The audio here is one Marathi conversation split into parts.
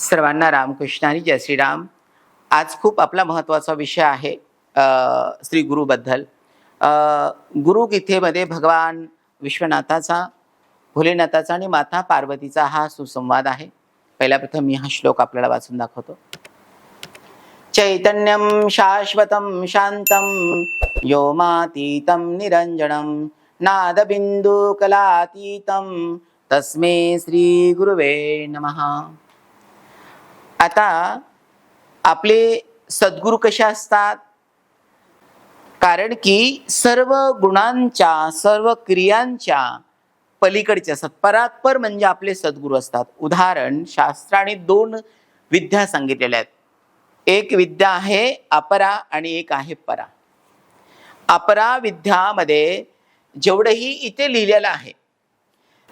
सर्वांना रामकृष्ण आणि जय श्रीराम. आज खूप आपला महत्त्वाचा विषय आहे श्री गुरुबद्दल. गुरुगीतेमध्ये भगवान विश्वनाथाचा भोलेनाथाचा आणि माता पार्वतीचा हा सुसंवाद आहे. पहिल्या प्रथम मी हा श्लोक आपल्याला वाचून दाखवतो. चैतन्यं शाश्वतं शान्तं व्योमातीतं निरञ्जनं नादबिन्दुकलातीतं तस्मै श्रीगुरुवे नमः. आता आपले सद्गुरू कसे असतात? कारण की सर्व गुणांच्या सर्व क्रियांच्या पलीकडचे असतात. परात्पर म्हणजे आपले सद्गुरू असतात. उदाहरण शास्त्राने दोन विद्या सांगितलेल्या आहेत. एक विद्या आहे अपरा आणि एक आहे परा. अपरा विद्यामध्ये जेवढंही इथे लिहिलेलं आहे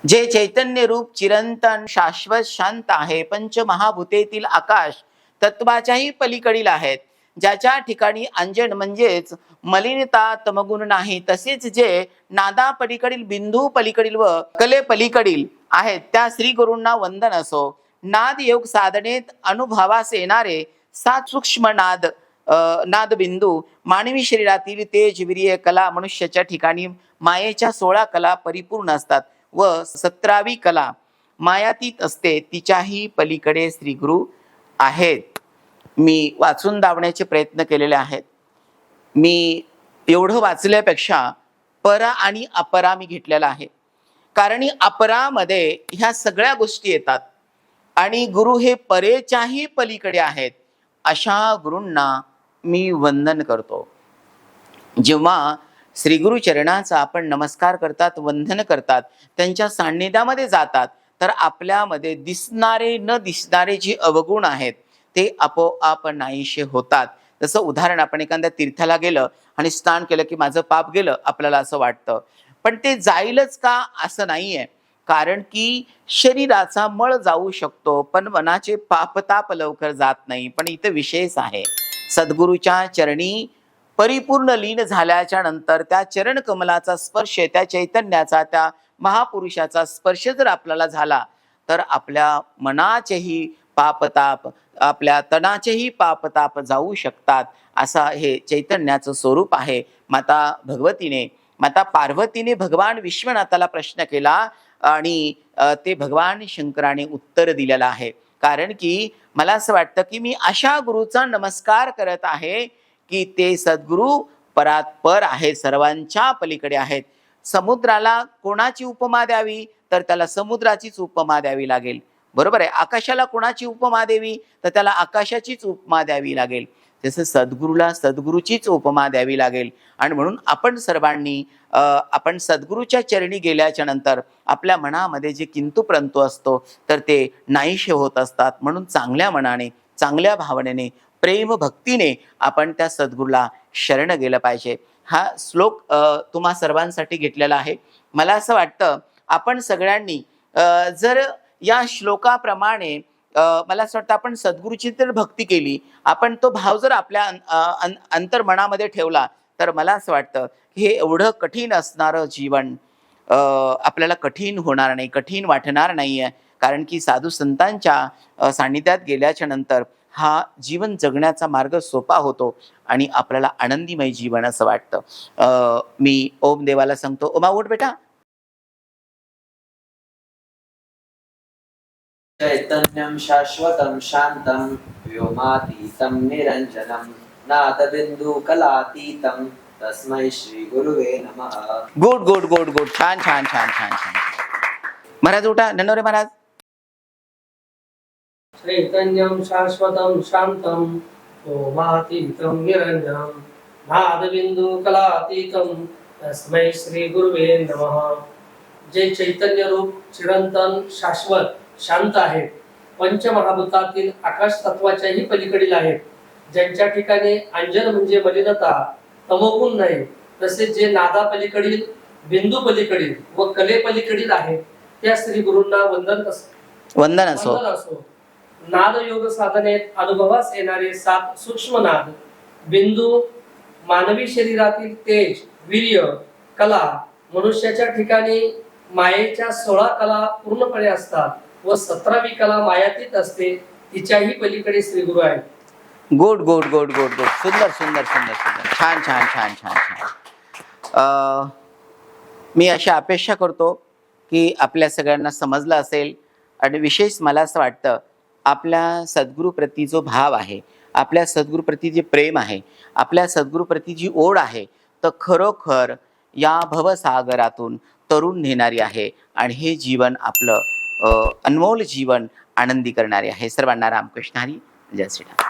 जे चैतन्य रूप चिरंतन शाश्वत शांत आहे पंचमहाभूतेतील आकाश तत्वाच्याही पलीकडील आहेत. ज्याच्या ठिकाणी अंजन म्हणजेच मलिनता तमगुण नाही तसेच जे नादा पलीकडील बिंदू पलीकडील व कले पलीकडील आहेत त्या श्री गुरूंना वंदन असो. नाद योग साधनेत अनुभवास येणारे सात सूक्ष्म नाद नाद नादबिंदू मानवी शरीरातील तेज वीर्य कला मनुष्याच्या ठिकाणी मायेच्या सोळा कला परिपूर्ण असतात. व सतरावी कला मायातीत असते तिच्याही पलीकडे श्रीगुरु आहेत. मी वाचून दावण्याचे प्रयत्न केलेले आहेत. मी एवढं वाचल्यापेक्षा परा आणि अपरा मी घेतलेला आहे. कारण ही अपरामध्ये ह्या सगळ्या गोष्टी येतात. आणि गुरु हे परेच्याही पलीकडे आहेत अशा गुरूंना मी वंदन करतो. जेव्हा श्री आपण नमस्कार करतात वंदन करतात त्यांच्या सान्निध्यामध्ये जातात तर आपल्यामध्ये दिसणारे न दिसणारे जे अवगुण आहेत ते आपोआप नाहीशे होतात. जसं उदाहरण आपण एखाद्या तीर्थाला गेलं आणि स्नान केलं की माझं पाप गेलं आपल्याला असं वाटतं. पण ते जाईलच का असं नाहीये. कारण की शरीराचा मळ जाऊ शकतो पण मनाचे पापताप लवकर जात नाही. पण इथं विशेष आहे. सद्गुरूच्या चरणी परिपूर्ण लीन झाल्याच्यानंतर त्या चरण कमलाचा स्पर्श त्या चैतन्याचा त्या महापुरुषाचा स्पर्श जर आपल्याला झाला तर आपल्या मनाचेही पापताप आपल्या तणाचेही पापताप जाऊ शकतात. असा हे चैतन्याचं स्वरूप आहे. माता भगवतीने माता पार्वतीने भगवान विश्वनाथाला प्रश्न केला आणि ते भगवान शंकराने उत्तर दिलेलं आहे. कारण की मला असं वाटतं की मी अशा गुरुचा नमस्कार करत आहे की ते सद्गुरू परात्पर आहेत सर्वांच्या पलीकडे आहेत. समुद्राला कोणाची उपमा द्यावी? तर त्याला समुद्राचीच उपमा द्यावी लागेल. बरोबर आहे? आकाशाला कोणाची उपमा द्यावी तर त्याला आकाशाचीच उपमा द्यावी लागेल. जसं सद्गुरूला सद्गुरूचीच उपमा द्यावी लागेल. आणि म्हणून आपण सर्वांनी आपण सद्गुरूच्या चरणी गेल्याच्यानंतर आपल्या मनामध्ये जे किंतु परंतु असतो तर ते नाहीशे होत असतात. म्हणून चांगल्या मनाने चांगल्या भावनेने प्रेम भक्तीने आपण त्या सद्गुरूला शरण गेलं पाहिजे. हा श्लोक तुम्हा सर्वांसाठी घेतलेला आहे. मला असं वाटतं आपण सगळ्यांनी जर या श्लोकाप्रमाणे मला असं वाटतं आपण सद्गुरूची जर भक्ती केली आपण तो भाव जर आपल्या अं- अंतर्मनामध्ये ठेवला तर मला असं वाटतं की हे एवढं कठीण असणारं जीवन आपल्याला कठीण होणार नाही कठीण वाटणार नाही आहे कारण की साधू संतांच्या सान्निध्यात गेल्याच्यानंतर हा जीवन जगण्याचा मार्ग सोपा होतो आणि आपल्याला आनंदीमय जीवन असं वाटतं. अ, मी ओम देवाला सांगतो ओमा उठ बेटा. चैतन्यं शाश्वतं शान्तं व्योमातीतं निरञ्जनं नादबिन्दुकलातीतं तस्मै श्रीगुरुवे नमः। Good good good good. छान छान छान छान छान. महाराज उठा. ननोरे महाराज. चैतन्यं शाश्वतं शान्तं ओमातीतं निरञ्जनं नादबिन्दुकलातीतं तस्मै श्रीगुरुवे नमः. जे चैतन्य रूप चिरंतन शाश्वत शांत आहेत पंचमहाभूतातील आकाश तत्वाच्याही पलीकडील आहेत ज्यांच्या ठिकाणी अंजन म्हणजे मलिनता तमोगुण नाही तसेच जे नादा पलीकडील बिंदू पलीकडील व कले पलीकडील आहेत त्या श्री गुरूंना वंदन असो. वंदन असो. नादयोग नाद योग साधनेत अनुभवास येणारे सात सूक्ष्म नाद बिंदू मानवी शरीरातील तेज वीर्य कला मनुष्याच्या ठिकाणी मायेच्या सोळा कला पूर्णपणे असतात व सतरावी कला मायातीत असते तिच्याही पलीकडे श्री गुरु आहे good good good good good. सुंदर सुंदर सुंदर सुंदर. छान छान छान छान छान. अं, मी अशी अपेक्षा करतो की आपल्या सगळ्यांना समजलं असेल आणि विशेष मला असं वाटतं आपल्या सद्गुरूप्रती जो भाव आहे आपल्या सद्गुरूप्रती जे प्रेम आहे आपल्या सद्गुरूप्रती जी ओढ आहे तर खरोखर या भवसागरातून तरुण नेणारी आहे आणि हे जीवन आपलं अनमोल जीवन आनंदी करणारे आहे. सर्वांना रामकृष्ण हरी. जय श्रीराम.